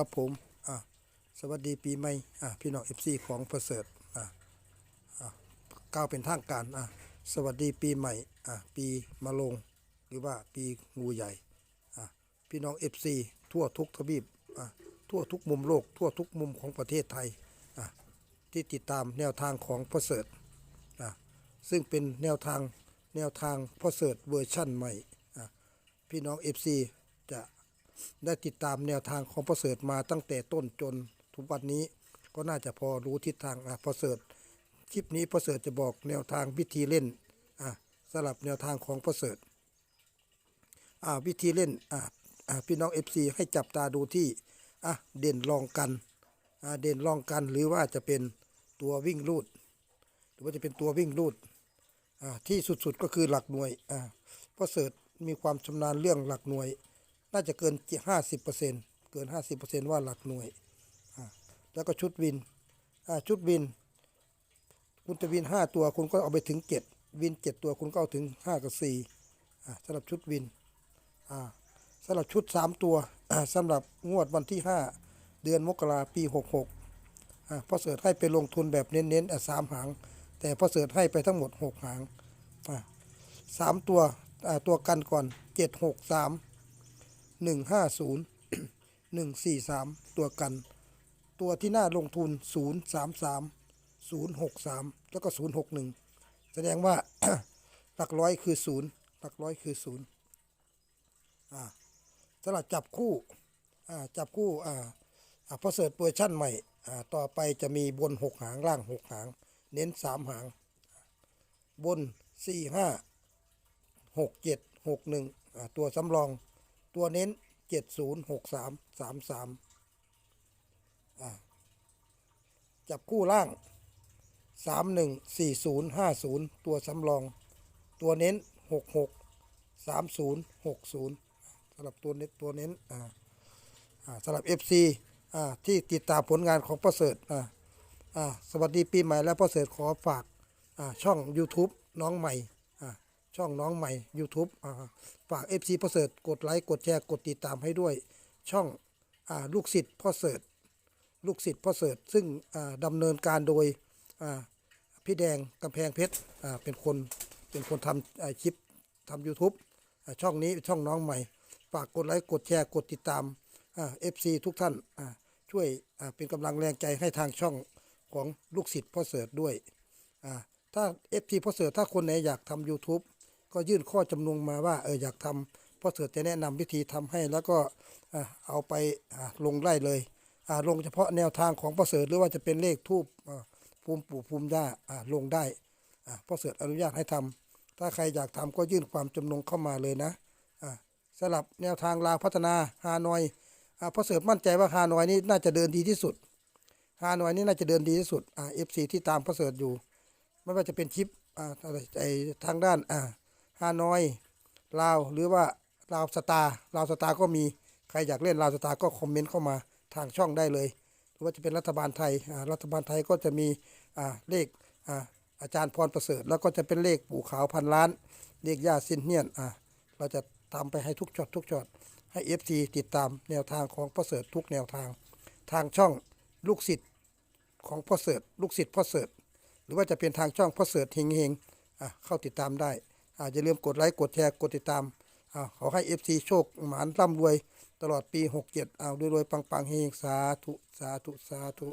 ครับผมอ่าสวัสดีปีใหม่อ่าพี่น้องเอฟซีของประเสริฐอ่าอ่าก้าวเป็นทางการอ่าสวัสดีปีใหม่อ่าปีมะโรงหรือว่าปีงูใหญ่อ่าพี่น้องเอฟซีทั่วทุกทวีปอ่าทั่วทุกมุมโลก ทั่วทุกมุมของประเทศไทยอ่าที่ติดตามแนวทางของประเสริฐอ่าซึ่งเป็นแนวทางแนวทางประเสริฐเวอร์ชั่นใหม่อ่าพี่น้องเอฟซีจะ ได้ติดตามแนวทางของประเสริฐมาตั้งแต่ต้นจนทุกวันนี้ก็น่าจะพอรู้ทิศทางอะประเสริฐคลิปนี้ประเสริฐจะบอกแนวทางวิธีเล่นอะสลับแนวทางของประเสริฐอ่าวิธีเล่นอ่าอ่าพี่น้อง FC ให้จับตาดูที่อะเด่นรองกันอ่าเด่นรองกันหรือว่าจะเป็นตัววิ่งลูด หรือว่าจะเป็นตัววิ่งลูดอ่าที่สุดๆก็คือหลักหน่วยอ่าประเสริฐมีความชำนาญเรื่องหลักหน่วย น่าจะเกินห้าสิบเปอร์เซ็นเกินห้าสิบเปอร์เซ็นว่าหลักหน่วย แล้วก็ชุดวิน ชุดวิน คุณจะวินห้าตัวคุณก็เอาไปถึงเจ็ดวินเจ็ดตัวคุณก็เอาถึงห้ากับสี่สำหรับชุดวินสำหรับชุดสามตัวสำหรับงวดวันที่ห้าเดือนมกราปีหกหกอ่าพ่อเสิริฐให้ไปลงทุนแบบเน้นๆอะสามหาง แต่พ่อเสิริฐให้ไปทั้งหมดหกหางสามตัวตัวกันก่อนเจ็ด หกสามหนึ่งห้าศูนย์หนึ่งสี่สามตัวกัน ตัวที่น่าลงทุนศูนย์สามสามศูนย์หกสามแล้วก็ศูนย์หกหนึ่งแสดงว่า หลักร้อยคือศูนย์หลักร้อยคือศูนย์อ่าสลับจับคู่ อ่า จับคู่ อ่าพอเสิร์ชเวอร์ชั่นใหม่ อ่า ต่อไปจะมีบนหกหางล่างหกหาง เน้นสามหาง บนสี่ห้าหกเจ็ดหกหนึ่งตัวสำรอง ตัวเน้นเจ็ดศูนย์หกสามสามสามจับคู่ล่างสามหนึ่งสี่ศูนย์ห้าศูนย์ตัวสำรอง ตัวเน้นหกหกสามศูนย์หกศูนย์สำหรับตัวเน้นตัวเน้นอ่าสำหรับ FC อ่าที่ติดตามผลงานของประเสริฐอ่าอ่าสวัสดีปีใหม่และประเสริฐขอฝากอ่าช่อง YouTube น้องใหม่ ช่องน้องใหม่ YouTube ฝาก FC พ่อเสิร์ตกดไลค์กดแชร์กดติดตามให้ด้วย ช่องอลูกศิษย์พ่อเสิร์ตลูกศิษย์พ่อเสิร์ตซึ่งดำเนินการโดยพี่แดงกำแพงเพชรเป็นคนเป็นคนทำคลิปทำ YouTube ช่องนี้ช่องน้องใหม่ ฝากกดไลค์กดแชร์กดติดตามอ่า FC ทุกท่านช่วยเป็นกำลังแรงใจให้ทางช่องของลูกศิษย์พ่อเสิร์ตด้วยอ่าถ้า FT พ่อเสือถ้าคนไหนอยากทำ YouTube ก็ยื่นข้อจำนงมาว่าเอออยากทำพ่อเสือจะแนะนำวิธีทำให้แล้วก็เอาไปลงได้เลยลงเฉพาะแนวทางของพ่อเสือหรือว่าจะเป็นเลขทูบภูมิปู่ภูมิย่าลงได้พ่อเสืออนุญาตให้ทำถ้าใครอยากทำก็ยื่นความจำนงเข้ามาเลยนะสำหรับแนวทางลาวพัฒนาฮานอยอพ่อเสือมั่นใจว่าฮานอยนี่น่าจะเดินดีที่สุดฮานอยนี่น่าจะเดินดีที่สุดเอฟซีที่ตามพ่อเสืออยู่ ไม่ว่าจะเป็นชิปทางด้านอ ฮานอยลาวหรือว่าลาวสตาร์ลาวสตาร์ก็มีใครอยากเล่นลาวสตาร์ก็คอมเมนต์เข้ามาทางช่องได้เลย หรือว่าจะเป็นรัฐบาลไทยรัฐบาลไทยก็จะมีเลขอาอาจารย์พรประเสริฐ แล้วก็จะเป็นเลขปู่ขาวพันล้าน เลขย่าซินเนียนอ่าเราจะตามไปให้ทุกช็อตทุกช็อตให้ FC ติดตามแนวทางของประเสริฐทุกแนวทาง ทางช่องลูกศิษย์ของพ่อเสริฐลูกศิษย์พ่อเสริฐหรือว่าจะเป็นทางช่องพ่อเสร์ชเฮงเฮงเข้าติดตามได้ อาอย่าลืมกดไลค์กดแชร์กดติดตามอขอให้ FC โชคหมานร่ำรวยตลอดปี 67เอารวยๆปังๆเฮงสาธุ สาธุ สาธุ